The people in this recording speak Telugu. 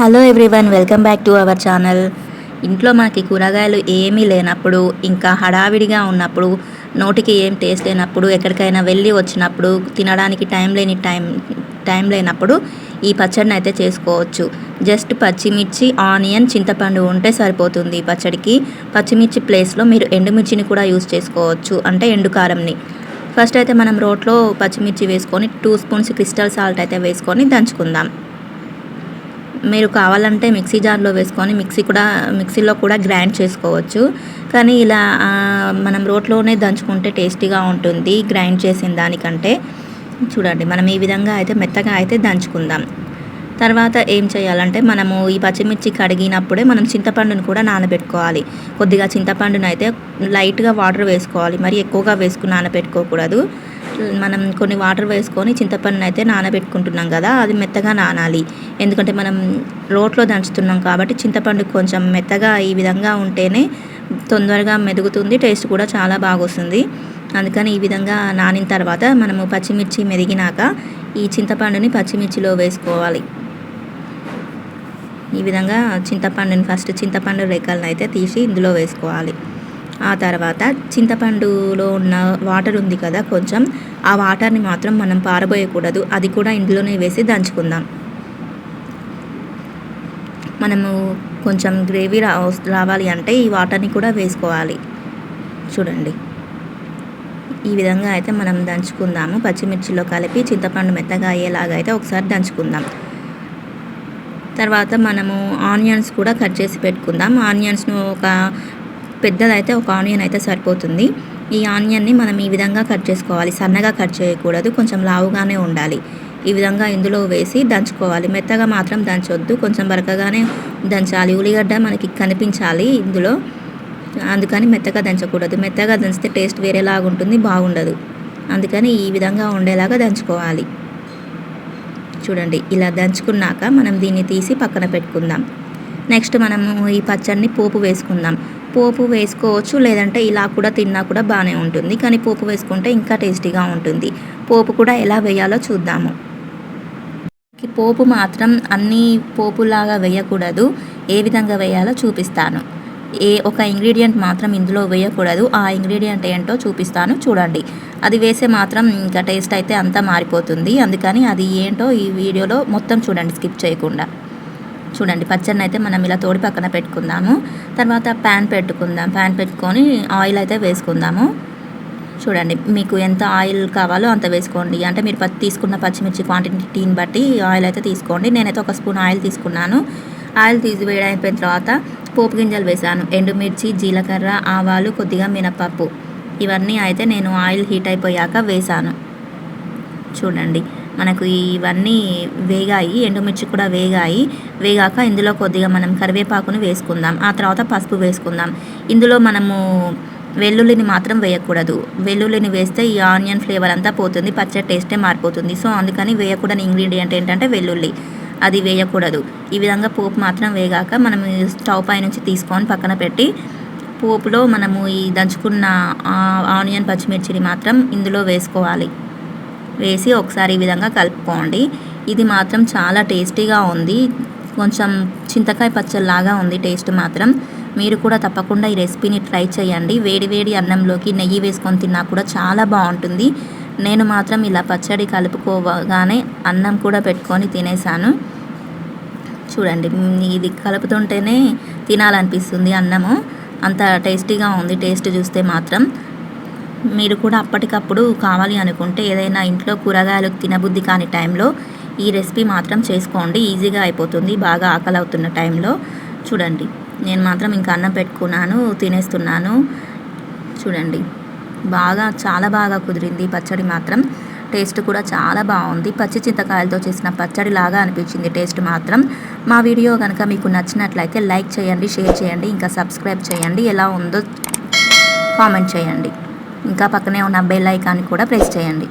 Hello everyone welcome back to our channel ఇంట్లో మనకి కూరగాయలు ఏమీ లేనప్పుడు ఇంకా హడావిడిగా ఉన్నప్పుడు నోటికి ఏం టేస్ట్ లేనప్పుడు ఎక్కడికైనా వెళ్ళి వచ్చినప్పుడు తినడానికి టైం లేని టైం టైం లేనప్పుడు ఈ పచ్చడిని అయితే చేసుకోవచ్చు. జస్ట్ పచ్చిమిర్చి ఆనియన్ చింతపండు ఉంటే సరిపోతుంది ఈ పచ్చడికి. పచ్చిమిర్చి ప్లేస్లో మీరు ఎండుమిర్చిని కూడా యూస్ చేసుకోవచ్చు అంటే ఎండు కారంని. ఫస్ట్ అయితే మనం రోట్లో పచ్చిమిర్చి వేసుకొని టూ స్పూన్స్ క్రిస్టల్ సాల్ట్ అయితే వేసుకొని దంచుకుందాం. మీరు కావాలంటే మిక్సీ జార్లో వేసుకొని మిక్సీ కూడా మిక్సీలో కూడా గ్రైండ్ చేసుకోవచ్చు. కానీ ఇలా మనం రోట్లోనే దంచుకుంటే టేస్టీగా ఉంటుంది గ్రైండ్ చేసిన దానికంటే. చూడండి మనం ఈ విధంగా అయితే మెత్తగా అయితే దంచుకుందాం. తర్వాత ఏం చేయాలంటే మనము ఈ పచ్చిమిర్చి కడిగినప్పుడే మనం చింతపండును కూడా నానబెట్టుకోవాలి. కొద్దిగా చింతపండును అయితే లైట్గా వాటర్ వేసుకోవాలి. మరి ఎక్కువగా వేసుకుని నానబెట్టుకోకూడదు. మనం కొన్ని వాటర్ వేసుకొని చింతపండుని అయితే నానబెట్టుకుంటున్నాం కదా అది మెత్తగా నానాలి. ఎందుకంటే మనం రోట్లో దంచుతున్నాం కాబట్టి చింతపండు కొంచెం మెత్తగా ఈ విధంగా ఉంటేనే తొందరగా మెదుగుతుంది టేస్ట్ కూడా చాలా బాగొస్తుంది. అందుకని ఈ విధంగా నానిన తర్వాత మనము పచ్చిమిర్చి మెదిగినాక ఈ చింతపండుని పచ్చిమిర్చిలో వేసుకోవాలి. ఈ విధంగా చింతపండుని ఫస్ట్ చింతపండు రేఖలను అయితే తీసి ఇందులో వేసుకోవాలి. ఆ తర్వాత చింతపండులో ఉన్న వాటర్ ఉంది కదా కొంచెం ఆ వాటర్ని మాత్రం మనం పారబోయకూడదు. అది కూడా ఇందులోనే వేసి దంచుకుందాం. మనము కొంచెం గ్రేవీ రా రావాలి అంటే ఈ వాటర్ని కూడా వేసుకోవాలి. చూడండి. ఈ విధంగా అయితే మనం దంచుకుందాము. పచ్చిమిర్చిలో కలిపి చింతపండు మెత్తగా అయ్యేలాగా అయితే ఒకసారి దంచుకుందాం. తర్వాత మనము ఆనియన్స్ కూడా కట్ చేసి పెట్టుకుందాం. ఆనియన్స్ను ఒక పెద్దదైతే ఒక ఆనియన్ అయితే సరిపోతుంది. ఈ ఆనియన్ని మనం ఈ విధంగా కట్ చేసుకోవాలి. సన్నగా కట్ చేయకూడదు. కొంచెం లావుగానే ఉండాలి. ఈ విధంగా ఇందులో వేసి దంచుకోవాలి. మెత్తగా మాత్రం దంచొద్దు. కొంచెం బరకగానే దంచాలి. ఉల్లిగడ్డ మనకి కనిపించాలి ఇందులో. అందుకని మెత్తగా దంచకూడదు. మెత్తగా దంచితే టేస్ట్ వేరేలాగా ఉంటుంది బాగుండదు. అందుకని ఈ విధంగా ఉండేలాగా దంచుకోవాలి. చూడండి ఇలా దంచుకున్నాక మనం దీన్ని తీసి పక్కన పెట్టుకుందాం. నెక్స్ట్ మనము ఈ పచ్చడిని పోపు వేసుకుందాం. పోపు వేసుకోవచ్చు లేదంటే ఇలా కూడా తిన్నా కూడా బాగానే ఉంటుంది. కానీ పోపు వేసుకుంటే ఇంకా టేస్టీగా ఉంటుంది. పోపు కూడా ఎలా వేయాలో చూద్దాము. పోపు మాత్రం అన్ని పోపులాగా వేయకూడదు. ఏ విధంగా వేయాలో చూపిస్తాను. ఏ ఒక ఇంగ్రీడియంట్ మాత్రం ఇందులో వేయకూడదు. ఆ ఇంగ్రీడియంట్ ఏంటో చూపిస్తాను. చూడండి. అది వేసే మాత్రం ఇంకా టేస్ట్ అయితే అంతా మారిపోతుంది. అందుకని అది ఏంటో ఈ వీడియోలో మొత్తం చూడండి. స్కిప్ చేయకుండా. చూడండి పచ్చడిని అయితే మనం ఇలా తోడి పక్కన పెట్టుకుందాము. తర్వాత ప్యాన్ పెట్టుకుందాం. ప్యాన్ పెట్టుకొని ఆయిల్ అయితే వేసుకుందాము. చూడండి మీకు ఎంత ఆయిల్ కావాలో అంత వేసుకోండి. అంటే మీరు పచ్చి తీసుకున్న పచ్చిమిర్చి క్వాంటిటీని బట్టి ఆయిల్ అయితే తీసుకోండి. నేనైతే ఒక స్పూన్ ఆయిల్ తీసుకున్నాను. ఆయిల్ తీసి వేయడం తర్వాత పోపు గింజలు వేసాను. ఎండుమిర్చి జీలకర్ర ఆవాలు కొద్దిగా మినపప్పు. ఇవన్నీ అయితే నేను ఆయిల్ హీట్ అయిపోయాక వేసాను. చూడండి మనకు ఇవన్నీ వేగాయి ఎండుమిర్చి కూడా వేగాయి. వేగాక ఇందులో కొద్దిగా మనం కరివేపాకుని వేసుకుందాం. ఆ తర్వాత పసుపు వేసుకుందాం. ఇందులో మనము వెల్లుల్లిని మాత్రం వేయకూడదు. వెల్లుల్లిని వేస్తే ఈ ఆనియన్ ఫ్లేవర్ అంతా పోతుంది పచ్చడి టేస్టే మారిపోతుంది. సో అందుకని వేయకూడని ఇంగ్రీడియంట్ ఏంటంటే వెల్లుల్లి. అది వేయకూడదు. ఈ విధంగా పోపు మాత్రం వేగాక మనం స్టవ్ పై నుంచి తీసుకొని పక్కన పెట్టి పోపులో మనము ఈ దంచుకున్న ఆనియన్ పచ్చిమిర్చిని మాత్రం ఇందులో వేసుకోవాలి. వేసి ఒకసారి ఈ విధంగా కలుపుకోండి. ఇది మాత్రం చాలా టేస్టీగా ఉంది. కొంచెం చింతకాయ పచ్చడిలాగా ఉంది టేస్ట్ మాత్రం. మీరు కూడా తప్పకుండా ఈ రెసిపీని ట్రై చేయండి. వేడి వేడి అన్నంలోకి నెయ్యి వేసుకొని తిన్నా కూడా చాలా బాగుంటుంది. నేను మాత్రం ఇలా పచ్చడి కలుపుకోగానే అన్నం కూడా పెట్టుకొని తినేసాను. చూడండి ఇది కలుపుతుంటేనే తినాలనిపిస్తుంది అన్నము. అంత టేస్టీగా ఉంది టేస్ట్ చూస్తే మాత్రం. మీరు కూడా అప్పటికప్పుడు కావాలి అనుకుంటే ఏదైనా ఇంట్లో కూరగాయలు తినబుద్ధి కాని టైంలో ఈ రెసిపీ మాత్రం చేసుకోండి. ఈజీగా అయిపోతుంది. బాగా ఆకలి అవుతున్న టైంలో చూడండి. నేను మాత్రం ఇంకా అన్నం పెట్టుకున్నాను తినేస్తున్నాను. చూడండి. బాగా చాలా బాగా కుదిరింది. పచ్చడి మాత్రం టేస్ట్ కూడా చాలా బాగుంది. పచ్చి చింతకాయలతో చేసిన పచ్చడి లాగా అనిపించింది. టేస్ట్ మాత్రం మా వీడియో కనుక మీకు నచ్చినట్లయితే లైక్ చేయండి షేర్ చేయండి ఇంకా సబ్స్క్రైబ్ చేయండి. ఎలా ఉందో కామెంట్ చేయండి. ఇంకా పక్కనే ఉన్న బెల్ ఐకాన్ కూడా ప్రెస్ చేయండి.